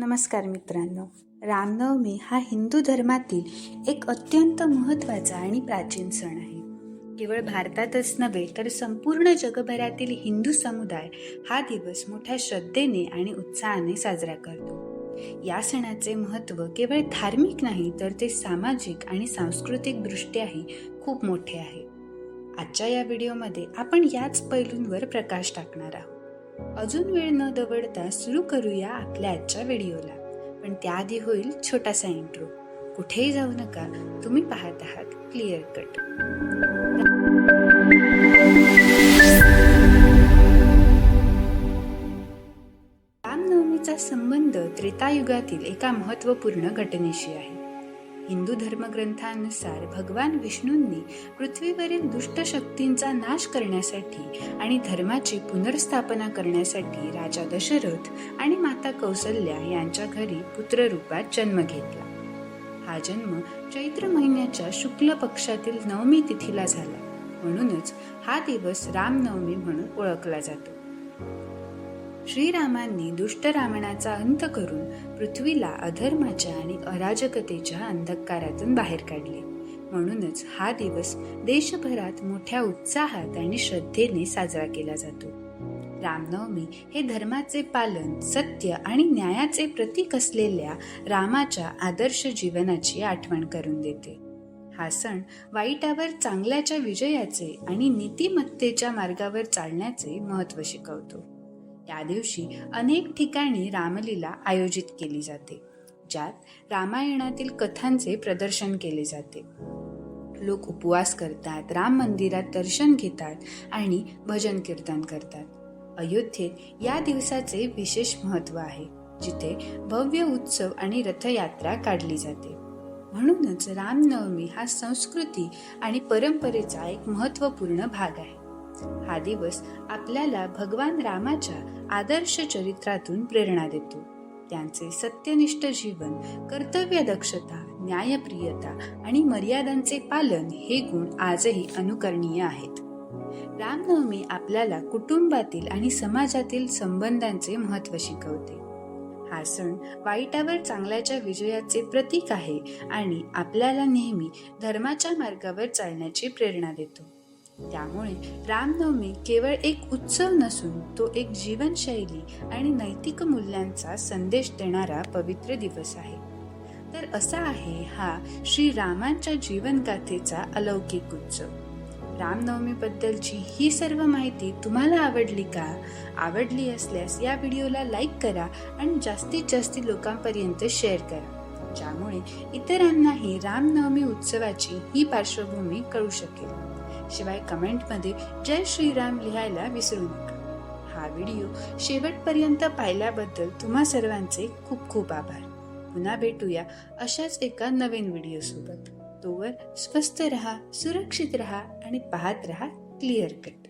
नमस्कार मित्रांनो. रामनवमी हा हिंदू धर्मातील एक अत्यंत महत्त्वाचा आणि प्राचीन सण आहे. केवळ भारतातच नव्हे तर संपूर्ण जगभरातील हिंदू समुदाय हा दिवस मोठ्या श्रद्धेने आणि उत्साहाने साजरा करतो. या सणाचे महत्त्व केवळ धार्मिक नाही तर ते सामाजिक आणि सांस्कृतिक दृष्ट्याही खूप मोठे आहे. आजच्या या व्हिडिओमध्ये आपण याच पैलूंवर प्रकाश टाकणार आहोत. अजून वेळ न दवडता सुरू करूया आपल्या आजच्या व्हिडिओला. पण त्याआधी होईल छोटासा इंट्रो कुठेही जाऊ नका तुम्ही पाहत आहात क्लिअर कट रामनवमीचा संबंध त्रेतायुगातील एका महत्त्वपूर्ण घटनेशी आहे. हिंदू धर्मग्रंथानुसार भगवान विष्णूंनी पृथ्वीवरील दुष्ट शक्तींचा नाश करण्यासाठी आणि धर्माची पुनर्स्थापना करण्यासाठी राजा दशरथ आणि माता कौसल्या यांच्या घरी पुत्ररूपात जन्म घेतला. हा जन्म चैत्र महिन्याच्या शुक्ल पक्षातील नवमी तिथीला झाला. म्हणूनच हा दिवस रामनवमी म्हणून ओळखला जातो. श्रीरामांनी दुष्ट रावणाचा अंत करून पृथ्वीला अधर्माच्या आणि अराजकतेच्या अंधकारातून बाहेर काढले. म्हणूनच हा दिवस देशभरात मोठ्या उत्साहात आणि श्रद्धेने साजरा केला जातो. रामनवमी हे धर्माचे पालन सत्य आणि न्यायाचे प्रतीक असलेल्या रामाच्या आदर्श जीवनाची आठवण करून देते. हा सण वाईटावर चांगल्याच्या विजयाचे आणि नीतिमत्तेच्या मार्गावर चालण्याचे महत्त्व शिकवतो. या दिवशी अनेक ठिकाणी रामलीला आयोजित केली जाते ज्यात रामायणातील कथांचे प्रदर्शन केले जाते. लोक उपवास करतात राम मंदिरात दर्शन घेतात आणि भजन कीर्तन करतात. अयोध्येत या दिवसाचे विशेष महत्त्व आहे जिथे भव्य उत्सव आणि रथयात्रा काढली जाते. म्हणूनच रामनवमी हा संस्कृती आणि परंपरेचा एक महत्त्वपूर्ण भाग आहे. हा दिवस आपल्याला भगवान रामाच्या आदर्श चरित्रातून प्रेरणा देतो. त्यांचे सत्यनिष्ठ जीवन कर्तव्य दक्षता न्यायप्रियता आणि मर्यादांचे पालन हे गुण आजही अनुकरणीय आहेत. रामनवमी आपल्याला कुटुंबातील आणि समाजातील संबंधांचे महत्त्व शिकवते. हा सण वाईटावर चांगल्याच्या विजयाचे प्रतीक आहे आणि आपल्याला नेहमी धर्माच्या मार्गावर चालण्याची प्रेरणा देतो. त्यामुळे रामनवमी केवळ एक उत्सव नसून तो एक जीवनशैली आणि नैतिक मूल्यांचा संदेश देणारा पवित्र दिवस आहे. तर असा आहे हा श्री रामांच्या जीवनगाथेचा अलौकिक उत्सव. रामनवमीबद्दलची ही सर्व माहिती तुम्हाला आवडली का? आवडली असल्यास या व्हिडिओला लाईक करा आणि जास्तीत जास्त लोकांपर्यंत शेअर करा. ज्यामुळे इतरांनाही रामनवमी उत्सवाची ही पार्श्वभूमी कळू शकेल. शिवाय कमेंटमध्ये जय श्रीराम लिहायला विसरू नका. हा व्हिडिओ शेवटपर्यंत पाहिल्याबद्दल तुम्हा सर्वांचे खूप खूप आभार. पुन्हा भेटूया अशाच एका नवीन व्हिडिओसोबत. तोवर स्वस्त रहा सुरक्षित रहा आणि पाहत रहा क्लिअर कट.